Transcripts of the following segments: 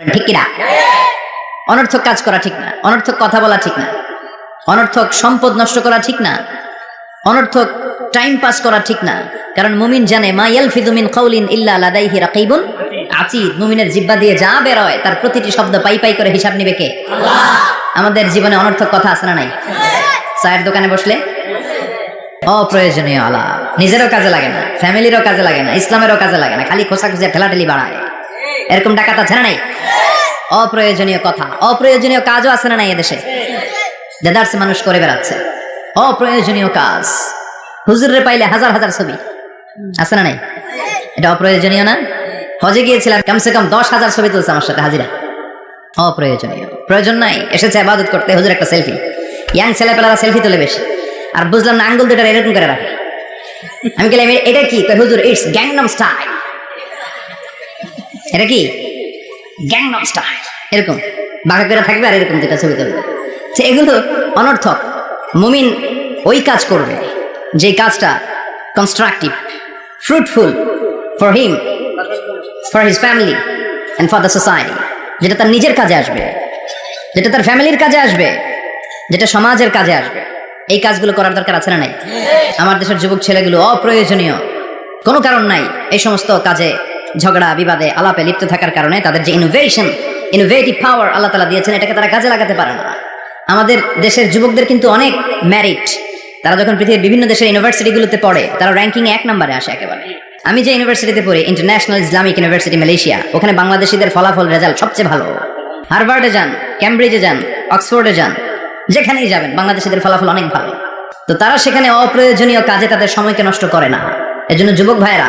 ঠিক কিনা অনর্থক কাজ করা ঠিক না। অনর্থক কথা বলা ঠিক না। অনর্থক সম্পদ নষ্ট করা ঠিক না। অনর্থক টাইম পাস করা ঠিক না। কারণ মুমিন জানে, মা ইয়ালফিদু মিন কাউলিন ইল্লা লাদাইহি রাকিবুন। আতিদ, মুমিনের জিব্বা দিয়ে যা বের হয় তার প্রতিটি শব্দ পাই পাই করে হিসাব নিবে কে? আমাদের জীবনে অনর্থক কথা আছে না নাই? চায়ের দোকানে বসলে? অপ্রয়োজনীয় আলাপ। নিজেরও কাজে লাগে না, ফ্যামিলিরও কাজে লাগে না, ইসলামেরও কাজে লাগে না, খালি খোসা খুঁজে ঠেলাঠেলি বাড়ায়। এরকম ডাকাত আছে না নাই? অপ্রয়োজনীয় কথা। অপ্রয়োজনীয় কাজও আছে না নাই এদেশে? দেদারসে মানুষ করে বেড়াচ্ছে। অপ্রয়োজনীয় কাজ। হুজুরে পাইলে হাজার হাজার ছবি। আছে না নাই? এটা অপ্রয়োজনীয় না? হজে গিয়েছিলাম, কমসে কম দশ হাজার ছবি তুলছে আমার সাথে হাজিরা। অপ্রয়োজনীয়। প্রয়োজন নাই, এসেছে আবাদত করতে, হুজুর একটা সেলফি ইয়াং ছেলেপেলারা সেলফি তোলে বেশি। আর বুঝলাম না, আঙ্গুল দুটা এরকম করে রাখে। আমি গেলাম এটা কি? হুজুর ইটস গ্যাংনম স্টাইল এটা কি? গ্যাংনম স্টাইল এরকম। বাঁকা করে থাকবে আর এরকম দুটা ছবি তুলবে। তো এগুলো অনর্থক। মুমিন ওই কাজ করবে যে কাজটা constructive fruitful for him for his family and for the society যেটা তার নিজের কাজে আসবে। যেটা তার ফ্যামিলির কাজে আসবে। যেটা সমাজের কাজে আসবে। এই কাজগুলো করার দরকার আছে না নাই? আমার দেশের যুবক ছেলেগুলো অপ্রয়োজনীয়। কোনো কারণ নাই এই সমস্ত কাজে ঝগড়া, বিবাদে, আলাপে লিপ্ত থাকার কারণে তাদের যে ইনোভেশন ইনোভেটিভ পাওয়ার আল্লাহ তালা দিয়েছেন, এটাকে তারা কাজে লাগাতে পারে না। আমাদের দেশের যুবকদের কিন্তু অনেক ম্যারিট তারা যখন পৃথিবীর বিভিন্ন দেশের ইউনিভার্সিটিগুলোতে পড়ে, তারা র্যাঙ্কিং এক নম্বরে আসে একেবারে। আমি যে ইউনিভার্সিটিতে পড়ি ইন্টারন্যাশনাল ইসলামিক ইউনিভার্সিটি মালয়েশিয়া ওখানে বাংলাদেশিদের ফলাফল রেজাল্ট সবচেয়ে ভালো। হার্ভার্ডে যান ক্যামব্রিজে যান অক্সফোর্ডে যান, যেখানেই যাবেন, বাংলাদেশিদের ফলাফল অনেক ভালো। তো তারা সেখানে অপ্রয়োজনীয় কাজে তাদের সময়কে নষ্ট করে না। এজন্য যুবক ভাইরা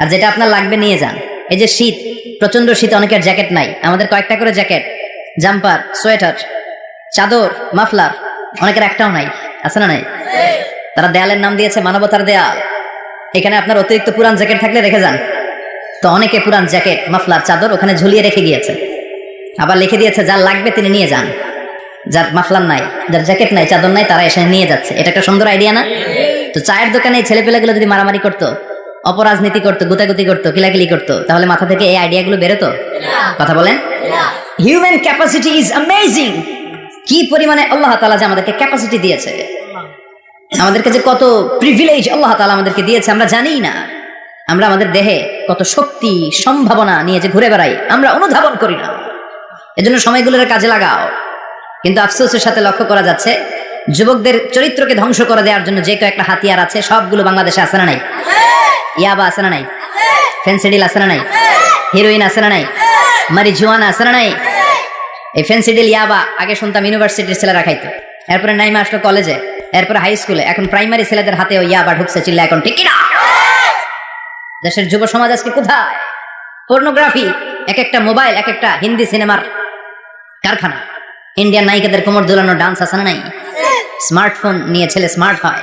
আর যেটা আপনার লাগবে নিয়ে যান। এই যে শীত প্রচণ্ড শীত, অনেকের জ্যাকেট নাই। আমাদের কয়েকটা করে জ্যাকেট, জাম্পার, সোয়েটার, চাদর, মাফলার, অনেকের একটাও নাই। আছে না নাই? তারা দেয়ালের নাম দিয়েছে মানবতার দেয়াল। এখানে আপনার অতিরিক্ত পুরান জ্যাকেট থাকলে রেখে যান। তো অনেকে পুরান জ্যাকেট, মাফলার, চাদর ওখানে ঝুলিয়ে রেখে গিয়েছে। আবার লিখে দিয়েছে যার লাগবে তিনি নিয়ে যান। যার মাফলার নাই, যার জ্যাকেট নাই, চাদর নাই, তারা এসে নিয়ে যাচ্ছে। এটা একটা সুন্দর আইডিয়া না? তো চায়ের দোকানে ছেলে পেলেগুলো যদি মারামারি করতো অপরাজনীতি করতো, গুতাগুতি করতো, কিলাকিলি করতো, তাহলে মাথা থেকে এই আইডিয়াগুলো বেরোতো? কথা বলেন? হিউম্যান ক্যাপাসিটি ইজ অ্যামেজিং কি পরিমাণে আল্লাহ তালা যে আমাদেরকে ক্যাপাসিটি দিয়েছে। আমাদেরকে যে কত প্রিভিলেজ আল্লাহ তালা আমাদেরকে দিয়েছে, আমরা জানিই না। আমরা আমাদের দেহে কত শক্তি, সম্ভাবনা নিয়ে যে ঘুরে বেড়াই, আমরা অনুধাবন করি না। এজন্য সময়গুলোর কাজে লাগাও। কিন্তু আফসোসের সাথে লক্ষ্য করা যাচ্ছে, যুবকদের চরিত্রকে ধ্বংস করে দেওয়ার জন্য যে কয়েকটা হাতিয়ার আছে, সবগুলো বাংলাদেশে আছে না নাই? ইয়াবা আছে না নাই ফেন্সিডিল আছে না নাই হিরোইন আছে নাই মারি জুয়ানা আছে না নাই এই ফেন্সিডিল ইয়াবা আগে শুনতাম ইউনিভার্সিটির ছেলেরা খাইতো এরপরে নাইমা আসলো কলেজে এরপরে হাই স্কুলে এখন প্রাইমারি ছেলেদের হাতেও ইয়াবা ঢুকছে চিল্লা এখন ঠিক না দেশের যুব সমাজ আজকে কোথায় পর্নোগ্রাফি এক একটা মোবাইল এক একটা হিন্দি সিনেমার কারখানা ইন্ডিয়ান নায়িকাদের কোমর দোলানো ডান্স আছে নাই স্মার্টফোন নিয়ে ছেলে স্মার্ট হয়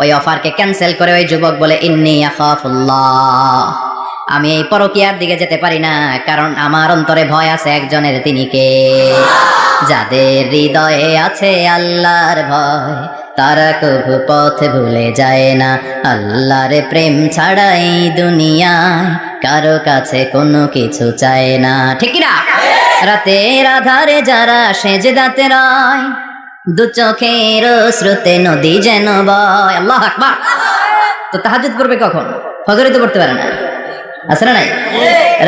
ওই অফারকে ক্যান্সেল করে ওই যুবক বলে, ইন্নি আমি এই পরকিয়ার দিকে যেতে পারি না, কারণ আমার অন্তরে ভয় আছে একজনের, তিনি কে? যাদের হৃদয়ে আছে আল্লাহর ভয়, তারা কবু পথ ভুলে যায় না। আল্লাহর প্রেম ছাড়া এই দুনিয়ায় কারও কাছে কোনো কিছু চায় না। ঠিক না? রাতের আধারে যারা সেজে দাতে রায় দু চোখের শ্রুতে নদী যেন বয় আল্লাহ আকবার তো তাহাজুদ পড়বে কখন ফজরে তো পড়তে পারে না আছে না নাই?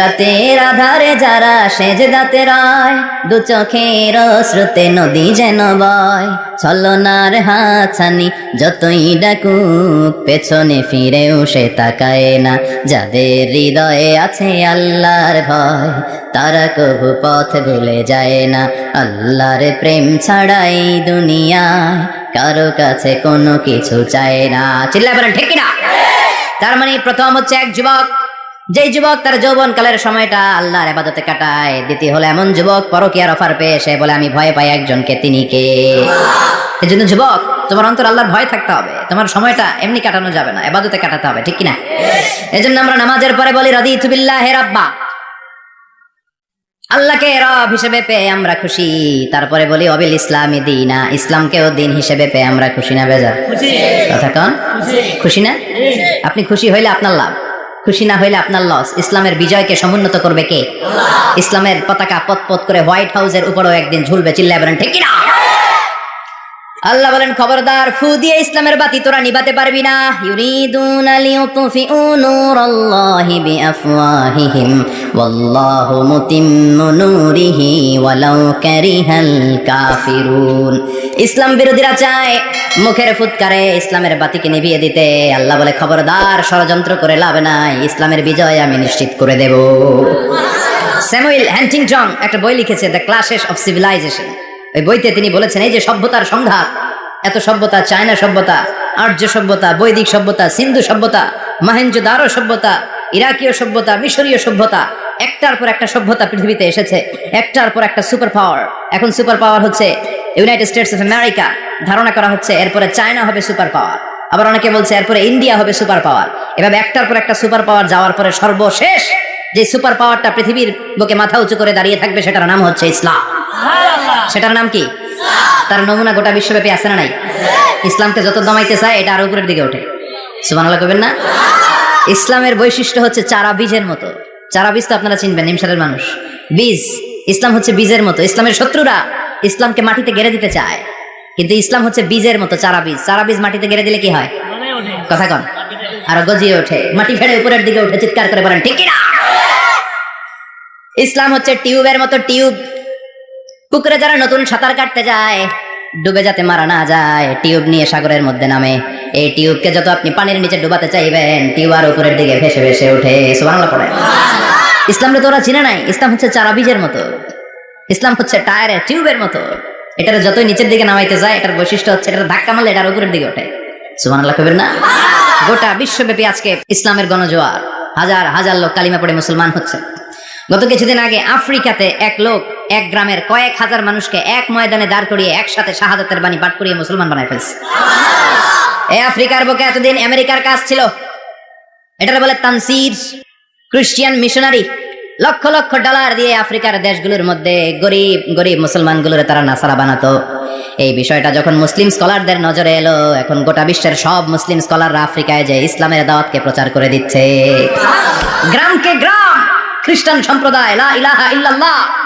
রাতের আধারে যারা সেজে দাতে রয়, দু চোখের শ্রুতে নদী যেন বয়। ছলনার হাছানি যতই ডাকুক, পেছনে ফিরেও সে তাকায় না। যাদের হৃদয়ে আছে আল্লাহর ভয়, তারা কবু পথ ভুলে যায় না। আল্লাহর প্রেম ছাড়াই দুনিয়ায় কারও কাছে কোনো কিছু চায় না। চিল্লা বলেন, ঠিক না তার মানে প্রথম হচ্ছে এক যুবক যেই যুবক তার যৌবন কালের সময়টা আল্লাহর আবাদতে কাটায় দ্বিতীয় হলো এমন যুবক পরকিয়ার অফার পেয়ে সে বলে আমি ভয় পাই একজনকে তিনি কে? এই জন্য যুবক তোমার অন্তর আল্লাহর ভয় থাকতে হবে। তোমার সময়টা এমনি কাটানো যাবে না এবাদতে কাটাতে হবে ঠিক কিনা? এই জন্য আমরা নামাজের পরে বলি রদি তুবিল্লাহ হে রাব্বা। আল্লাহকে রব হিসেবে পেয়ে আমরা খুশি। তারপরে বলি অবিল ইসলামী দিনা। ইসলামকেও দিন হিসেবে পেয়ে আমরা খুশি না বেজার? কথা কন? খুশি। না? আপনি খুশি হইলে আপনার লাভ। খুশি না হইলে আপনার লস ইসলামের বিজয়কে সমুন্নত করবে কে? ইসলামের পতাকা পথ পথ করে হোয়াইট হাউসের উপরেও একদিন ঝুলবে। চিল্লাবেন ঠিক না আল্লাহ বলেন, খবরদার, ফু দিয়ে ইসলামের বাতি তোরা নিভাতে পারবি না। ইউরিদুন লিউতফিউ নূরাল্লাহি বিআফওয়াহিহিম। ওয়াল্লাহু মুতিম্মু নূরিহি ওয়ালাউ কারিহাল কাফিরুন। ইসলাম বিরোধীরা চায় মুখের ফুৎকারে ইসলামের বাতিকে নিভিয়ে দিতে। আল্লাহ বলে, খবরদার, ষড়যন্ত্র করে লাভ নাই। ইসলামের বিজয় আমি নিশ্চিত করে দেব। স্যামুয়েল হ্যান্টিংটন একটা বই লিখেছে, দ্য ক্লাসেস অফ সিভিলাইজেশন। ওই বইতে তিনি বলেছেন, এই যে সভ্যতার সংঘাত, এত সভ্যতা, চায়না সভ্যতা, আর্য সভ্যতা, বৈদিক সভ্যতা, সিন্ধু সভ্যতা মাহেঞ্জোদারো সভ্যতা, ইরাকীয় সভ্যতা, মিশরীয় সভ্যতা, একটার পর একটা সভ্যতা পৃথিবীতে এসেছে, একটার পর একটা সুপার পাওয়ার। এখন সুপার পাওয়ার হচ্ছে ইউনাইটেড স্টেটস অফ আমেরিকা, ধারণা করা হচ্ছে এরপরে চায়না হবে সুপার পাওয়ার। আবার অনেকে বলছে এরপরে ইন্ডিয়া হবে সুপার পাওয়ার। এভাবে একটার পর একটা সুপার পাওয়ার যাওয়ার পরে সর্বশেষ যে সুপার পাওয়ারটা পৃথিবীর বুকে মাথা উঁচু করে দাঁড়িয়ে থাকবে, সেটার নাম হচ্ছে ইসলাম। সেটার নাম কি? তার নমুনা গোটা বিশ্বব্যাপী আছে না নাই? ইসলামকে যত দমাইতে চায়, এটা আরও উপরের দিকে ওঠে। সুবহানাল্লাহ করবেন না? ইসলামের বৈশিষ্ট্য হচ্ছে চারা বীজের মতো। চারা বীজ তো আপনারা চিনবেন, নিমসারের মানুষ। বীজ, ইসলাম হচ্ছে বীজের মতো। ইসলামের শত্রুরা ইসলামকে মাটিতে গেড়ে দিতে চায়। কিন্তু ইসলাম হচ্ছে বীজের মতো, চারা বীজ। চারা বীজ মাটিতে গেড়ে দিলে কি হয়? কথা কন। আরও গজিয়ে ওঠে। মাটি ফেড়ে উপরের দিকে উঠে চিৎকার করে বলেন, ঠিক না? ইসলাম হচ্ছে টিউবের মতো টিউব। পুকুরে যারা নতুন সাঁতার কাটতে যায়, ডুবে যাতে মারা না যায়, টিউব নিয়ে সাগরের মধ্যে নামে। এই টিউবকে যত আপনি পানির নিচে ডুবাতে চাইবেন, টিউব আর উপরের দিকে ভেসে ভেসে উঠে সুবহানাল্লাহ পড়ে। ইসলামকে তো ওরা চিনে নাই, ইসলাম হচ্ছে চারা বীজের মতো। ইসলাম হচ্ছে টায়ারের টিউবের মতো। এটার যতই নিচের দিকে নামাইতে যায়, এটার বৈশিষ্ট্য হচ্ছে এটা ধাক্কা মারলে এটার উপরের দিকে ওঠে। সুবহানাল্লাহ কবেন না? গোটা বিশ্বব্যাপী আজকে ইসলামের গণজোয়ার। হাজার হাজার লোক কালিমা পড়ে মুসলমান হচ্ছে। গত কিছুদিন আগে আফ্রিকাতে এক লোক এক গ্রামের কয়েক হাজার মানুষকে এক ময়দানে দাঁড় করিয়ে একসাথে শাহাদাতের বাণী পাঠ করিয়ে মুসলমান বানায় ফেলছে। এই আফ্রিকার বুকে এতদিন আমেরিকার কাজ ছিল। এটার বলে Tansir, Christian missionary. Lakh lakh dollar দিয়ে আফ্রিকার দেশগুলোর মধ্যে গরিব গরিব মুসলমানগুলোর তারা নাসারা বানাতো। এই বিষয়টা যখন মুসলিম স্কলারদের নজরে এলো, এখন গোটা বিশ্বের সব মুসলিম স্কলাররা আফ্রিকায় যে ইসলামের দাওয়াতকে প্রচার করে দিচ্ছে। গ্রামকে গ্রাম, খ্রিস্টান সম্প্রদায়, লা ইলাহা ইল্লাল্লাহ।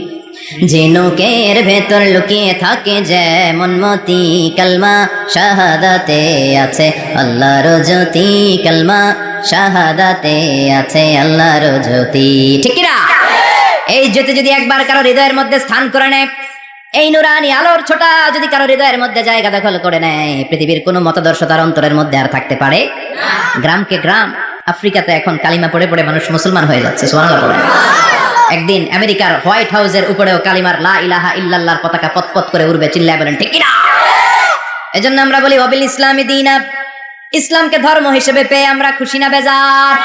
ঝিনুকের ভেতর লুকিয়ে থাকে যেমন মতি কালমা, শাহাদাতে আছে আল্লাহর জ্যোতি কালমা, শাহাদাতে আছে আল্লাহর জ্যোতি। ঠিক না এই জ্যোতি যদি একবার কারও হৃদয়ের মধ্যে স্থান করে নেয়, এই নুরানি আলোর ছোটা যদি কারও হৃদয়ের মধ্যে জায়গা দখল করে নেয়, পৃথিবীর কোনো মতাদর্শ তার অন্তরের মধ্যে আর থাকতে পারে? গ্রামকে গ্রাম, আফ্রিকাতে এখন কালিমা পড়ে পড়ে মানুষ মুসলমান হয়ে যাচ্ছে, সুবহানাল্লাহ পড়ে একদিন আমেরিকার হোয়াইট হাউসের উপরেও কালিমার লা ইলাহা ইল্লাল্লাহর পতাকা পতপত করে উড়বে চিল্লায় বলেন ঠিক না এজন্য আমরা বলি অবিল ইসলামী দিনা ইসলামকে ধর্ম হিসেবে পেয়ে আমরা খুশি না বেজার।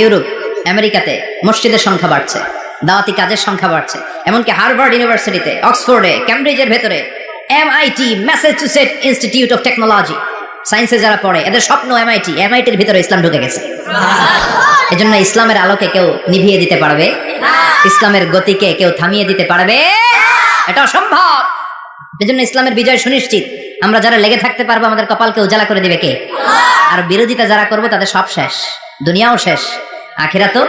ইউরোপ আমেরিকাতে মসজিদের সংখ্যা বাড়ছে দাওয়াতি কাজের সংখ্যা বাড়ছে এমনকি হার্ভার্ড ইউনিভার্সিটিতে অক্সফোর্ডে ক্যামব্রিজের ভেতরে MIT Massachusetts Institute of Technology সায়েন্সে যারা পড়ে এদের স্বপ্ন এমআইটি এমআইটির ভিতরে ইসলাম ঢুকে গেছে। এজন্য ইসলামের আলোকে কেউ নিভিয়ে দিতে পারবে ইসলামের গতিকে কেউ থামিয়ে দিতে পারবে? এটা অসম্ভব! এজন্য ইসলামের বিজয় সুনিশ্চিত। আমরা যারা লেগে থাকতে পারব, আমাদের কপালকে উজালা করে দিবে কে? আর বিরোধিতা যারা করব, তাদের সব শেষ। দুনিয়াও শেষ। আখেরা তো